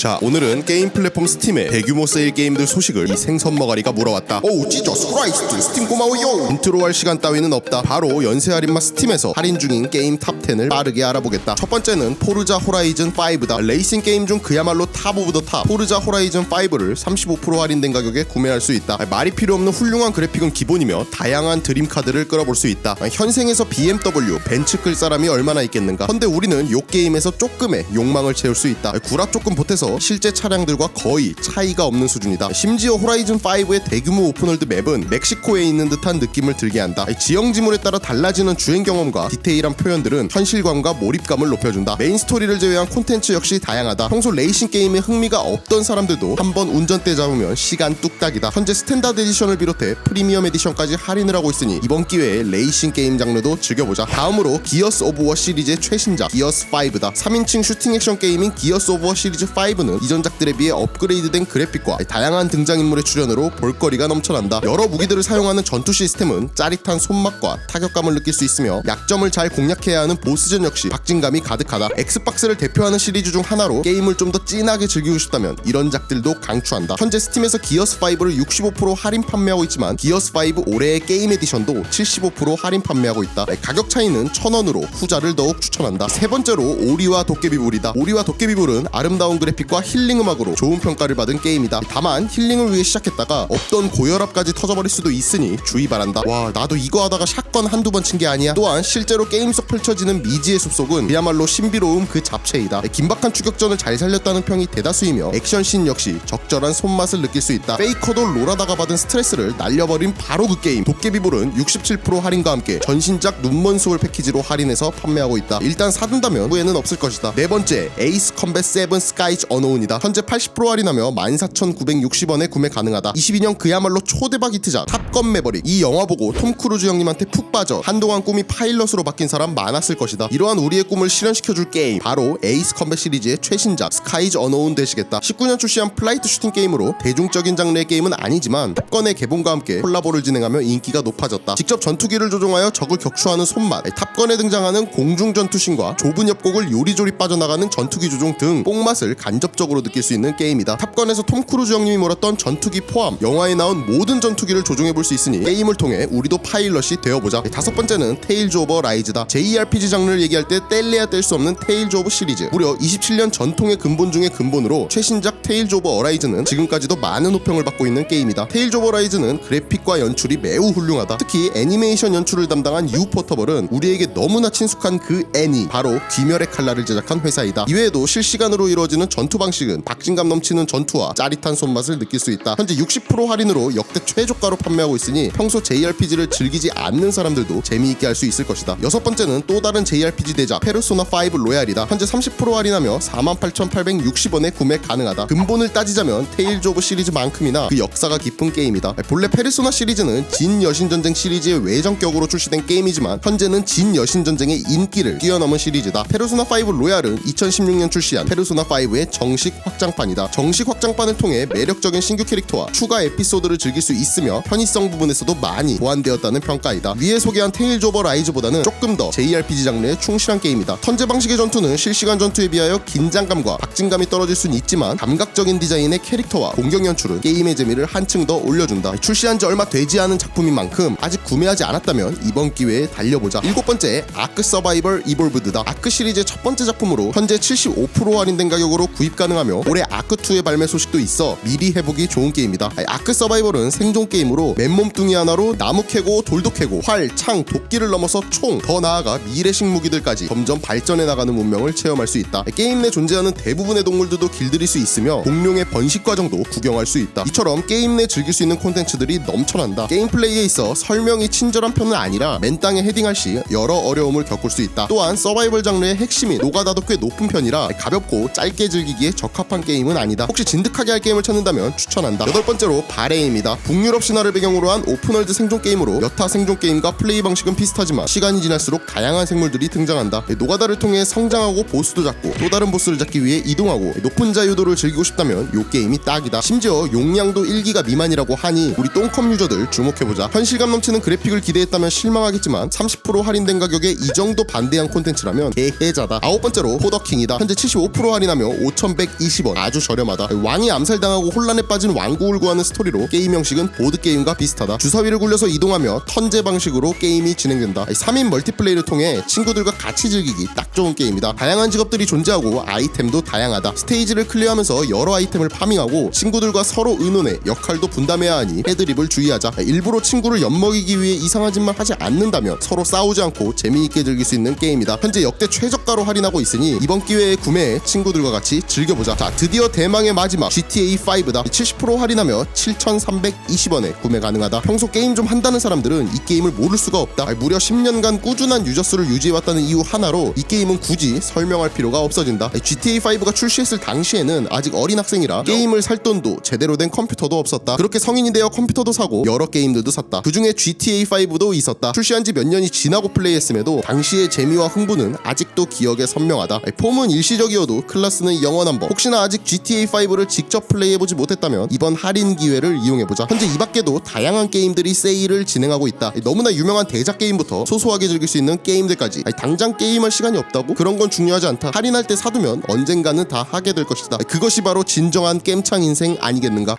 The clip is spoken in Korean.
자 오늘은 게임 플랫폼 스팀의 대규모 세일 게임들 소식을 이 생선 머가리가 물어왔다. 오 지저스 크라이스트 스팀 고마워요. 인트로 할 시간 따위는 없다. 바로 연쇄 할인마 스팀에서 할인 중인 게임 탑10을 빠르게 알아보겠다. 첫 번째는 포르자 호라이즌 5다. 레이싱 게임 중 그야말로 탑 오브 더 탑. 포르자 호라이즌 5를 35% 할인된 가격에 구매할 수 있다. 말이 필요 없는 훌륭한 그래픽은 기본이며 다양한 드림 카드를 끌어볼 수 있다. 현생에서 BMW 벤츠 끌 사람이 얼마나 있겠는가? 헌데 우리는 요 게임에서 조금의 욕망을 채울 수 있다. 구라 조금 보태서 실제 차량들과 거의 차이가 없는 수준이다. 심지어 호라이즌 5의 대규모 오픈월드 맵은 멕시코에 있는 듯한 느낌을 들게 한다. 지형 지물에 따라 달라지는 주행 경험과 디테일한 표현들은 현실감과 몰입감을 높여준다. 메인 스토리를 제외한 콘텐츠 역시 다양하다. 평소 레이싱 게임에 흥미가 없던 사람들도 한번 운전대 잡으면 시간 뚝딱이다. 현재 스탠다드 에디션을 비롯해 프리미엄 에디션까지 할인을 하고 있으니 이번 기회에 레이싱 게임 장르도 즐겨보자. 다음으로 기어스 오브 워 시리즈의 최신작 기어스 5다. 3인칭 슈팅 액션 게임인 기어스 오브 워 시리즈 5는 이전작들에 비해 업그레이드된 그래픽과 다양한 등장인물의 출연으로 볼거리가 넘쳐난다. 여러 무기들을 사용하는 전투 시스템은 짜릿한 손맛과 타격감을 느낄 수 있으며 약점을 잘 공략해야 하는 보스전 역시 박진감이 가득하다. 엑스박스를 대표하는 시리즈 중 하나로 게임을 좀 더 진하게 즐기고 싶다면 이런 작들도 강추한다. 현재 스팀에서 기어스 5를 65% 할인 판매하고 있지만 기어스 5 올해의 게임 에디션도 75% 할인 판매하고 있다. 가격 차이는 1000원으로 후자를 더욱 추천한다. 세 번째로 오리와 도깨비불이다. 오리와 도깨비불은 아름다운 그래픽 과 힐링 음악으로 좋은 평가를 받은 게임이다. 다만 힐링을 위해 시작했다가 없던 고혈압까지 터져버릴 수도 있으니 주의 바란다. 와 나도 이거 하다가 샷건 한두 번 친 게 아니야. 또한 실제로 게임 속 펼쳐지는 미지의 숲속은 그야말로 신비로움 그 잡채이다. 긴박한 추격전을 잘 살렸다는 평이 대다수이며 액션씬 역시 적절한 손맛을 느낄 수 있다. 페이커도 롤하다가 받은 스트레스를 날려버린 바로 그 게임. 도깨비볼은 67% 할인과 함께 전신작 눈먼 소울 패키지로 할인해서 판매하고 있다. 일단 사둔다면 후회는 없을 것이다. 네 번째 에이스 컴뱃 7 스카이즈 어노운이다. 현재 80% 할인하며 14,960원에 구매 가능하다. 22년 그야말로 초대박 히트작. 탑건 매버릭. 이 영화 보고 톰 크루즈 형님한테 푹 빠져 한동안 꿈이 파일럿으로 바뀐 사람 많았을 것이다. 이러한 우리의 꿈을 실현시켜줄 게임. 바로 에이스 컴뱃 시리즈의 최신작. 스카이즈 어노운 되시겠다. 19년 출시한 플라이트 슈팅 게임으로 대중적인 장르의 게임은 아니지만 탑건의 개봉과 함께 콜라보를 진행하며 인기가 높아졌다. 직접 전투기를 조종하여 적을 격추하는 손맛. 탑건에 등장하는 공중 전투신과 좁은 협곡을 요리조리 빠져나가는 전투기 조종 등 뽕맛을 간접 적으로 느낄 수 있는 게임이다. 탑건에서 톰 크루즈 형님이 몰았던 전투기 포함 영화에 나온 모든 전투기를 조종해 볼 수 있으니 게임을 통해 우리도 파일럿이 되어보자. 다섯 번째는 테일즈 오버 라이즈다 JRPG 장르를 얘기할 때 뗄래야 뗄 수 없는 테일즈 오브 시리즈. 무려 27년 전통의 근본 중의 근본으로 최신작 테일즈 오브 어라이즈는 지금까지도 많은 호평을 받고 있는 게임이다. 테일즈 오브 어라이즈는 그래픽과 연출이 매우 훌륭하다. 특히 애니메이션 연출을 담당한 유 포터벌은 우리에게 너무나 친숙한 그 애니 바로 귀멸의 칼날을 제작한 회사이다. 이외에도 실시간으로 이루어지는 전투 방식은 박진감 넘치는 전투와 짜릿한 손맛을 느낄 수 있다. 현재 60% 할인으로 역대 최저가로 판매하고 있으니 평소 JRPG를 즐기지 않는 사람들도 재미있게 할 수 있을 것이다. 여섯 번째는 또 다른 JRPG 대작 페르소나 5 로얄이다. 현재 30% 할인하며 48,860원에 구매 가능하다. 근본을 따지자면 테일즈 오브 시리즈만큼이나 그 역사가 깊은 게임이다. 본래 페르소나 시리즈는 진 여신전쟁 시리즈의 외전격으로 출시된 게임이지만 현재는 진 여신전쟁의 인기를 뛰어넘은 시리즈다. 페르소나 5 로얄은 2016년 출시한 페르소나 5의 정식 확장판이다. 정식 확장판을 통해 매력적인 신규 캐릭터와 추가 에피소드를 즐길 수 있으며 편의성 부분에서도 많이 보완되었다는 평가이다. 위에 소개한 테일즈 오버 라이즈보다는 조금 더 JRPG 장르에 충실한 게임이다. 턴제 방식의 전투는 실시간 전투에 비하여 긴장감과 박진감이 떨어질 수는 있지만 감각적인 디자인의 캐릭터와 공격 연출은 게임의 재미를 한층 더 올려준다. 출시한 지 얼마 되지 않은 작품인 만큼 아직 구매하지 않았다면 이번 기회에 달려보자. 일곱 번째 아크 서바이벌 이볼브드다. 아크 시리즈의 첫 번째 작품으로 현재 75% 할인된 가격으로 구입 가능하며 올해 아크2의 발매 소식도 있어 미리 해보기 좋은 게임이다. 아크 서바이벌은 생존 게임으로 맨몸뚱이 하나로 나무 캐고 돌도 캐고 활, 창, 도끼를 넘어서 총, 더 나아가 미래식 무기들까지 점점 발전해 나가는 문명을 체험할 수 있다. 게임 내 존재하는 대부분의 동물들도 길들일 수 있으며 공룡의 번식 과정도 구경할 수 있다. 이처럼 게임 내 즐길 수 있는 콘텐츠들이 넘쳐난다. 게임 플레이에 있어 설명이 친절한 편은 아니라 맨 땅에 헤딩할 시 여러 어려움을 겪을 수 있다. 또한 서바이벌 장르의 핵심인 노가다도 꽤 높은 편이라 가볍고 짧게 즐기기 에 적합한 게임은 아니다. 혹시 진득하게 할 게임을 찾는다면 추천한다. 여덟 번째로 바레임이다. 북유럽 신화를 배경으로 한 오픈월드 생존 게임으로 여타 생존 게임과 플레이 방식은 비슷하지만 시간이 지날수록 다양한 생물들이 등장한다. 노가다를 통해 성장하고 보스도 잡고 또 다른 보스를 잡기 위해 이동하고 높은 자유도를 즐기고 싶다면 요 게임이 딱이다. 심지어 용량도 1기가 미만이라고 하니 우리 똥컴 유저들 주목해보자. 현실감 넘치는 그래픽을 기대했다면 실망하겠지만 30% 할인된 가격에 이 정도 반대한 콘텐츠라면 개해자다. 아홉 번째로 포더킹이다. 현재 75% 할인하며 7,120원. 아주 저렴하다. 왕이 암살당하고 혼란에 빠진 왕국을 구하는 스토리로 게임 형식은 보드게임과 비슷하다. 주사위를 굴려서 이동하며 턴제 방식으로 게임이 진행된다. 3인 멀티플레이를 통해 친구들과 같이 즐기기 딱 좋은 게임이다. 다양한 직업들이 존재하고 아이템도 다양하다. 스테이지를 클리어하면서 여러 아이템을 파밍하고 친구들과 서로 의논해 역할도 분담해야 하니 헤드립을 주의하자. 일부러 친구를 엿먹이기 위해 이상한 짓만 하지 않는다면 서로 싸우지 않고 재미있게 즐길 수 있는 게임이다. 현재 역대 최저가로 할인하고 있으니 이번 기회에 구매해 친구들과 같이 즐 겨보자. 자 드디어 대망의 마지막 GTA 5다. 70% 할인하며 7,320원에 구매 가능하다. 평소 게임 좀 한다는 사람들은 이 게임을 모를 수가 없다. 무려 10년간 꾸준한 유저 수를 유지해왔다는 이유 하나로 이 게임은 굳이 설명할 필요가 없어진다. GTA 5가 출시했을 당시에는 아직 어린 학생이라 게임을 살 돈도 제대로 된 컴퓨터도 없었다. 그렇게 성인이 되어 컴퓨터도 사고 여러 게임들도 샀다. 그 중에 GTA 5도 있었다. 출시한 지 몇 년이 지나고 플레이했음에도 당시의 재미와 흥분은 아직도 기억에 선명하다. 폼은 일시적이어도 클래스는 영원한 법 혹시나 아직 GTA 5를 직접 플레이해보지 못했다면 이번 할인 기회를 이용해보자. 현재 이 밖에도 다양한 게임들이 세일을 진행하고 있다. 너무나 유명한 대작 게임부터 소소하게 즐길 수 있는 게임들까지. 당장 게임할 시간이 없다고? 그런 건 중요하지 않다. 할인할 때 사두면 언젠가는 다 하게 될 것이다. 그것이 바로 진정한 겜창 인생 아니겠는가